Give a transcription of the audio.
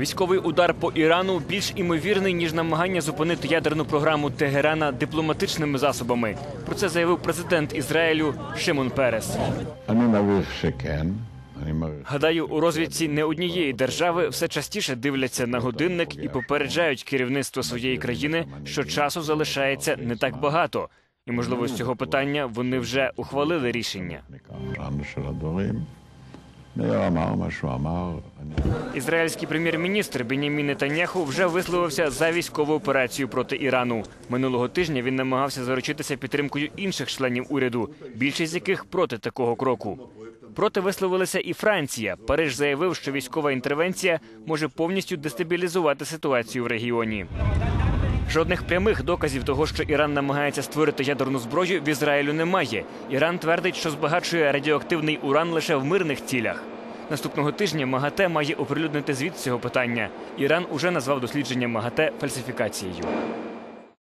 Військовий удар по Ірану більш імовірний ніж намагання зупинити ядерну програму Тегерана дипломатичними засобами. Про це заявив президент Ізраїлю Шимон Перес. Гадаю, у розвідці не однієї держави все частіше дивляться на годинник і попереджають керівництво своєї країни, що часу залишається не так багато, і можливо з цього питання вони вже ухвалили рішення. Ізраїльський прем'єр-міністр Бенямін Нетаньяху вже висловився за військову операцію проти Ірану. Минулого тижня він намагався заручитися підтримкою інших членів уряду, більшість з яких проти такого кроку. Проти висловилася і Франція. Париж заявив, що військова інтервенція може повністю дестабілізувати ситуацію в регіоні. Жодних прямих доказів того, що Іран намагається створити ядерну зброю, в Ізраїлю немає. Іран твердить, що збагачує радіоактивний уран лише в мирних цілях. Наступного тижня МАГАТЕ має оприлюднити звіт цього питання. Іран уже назвав дослідження МАГАТЕ фальсифікацією.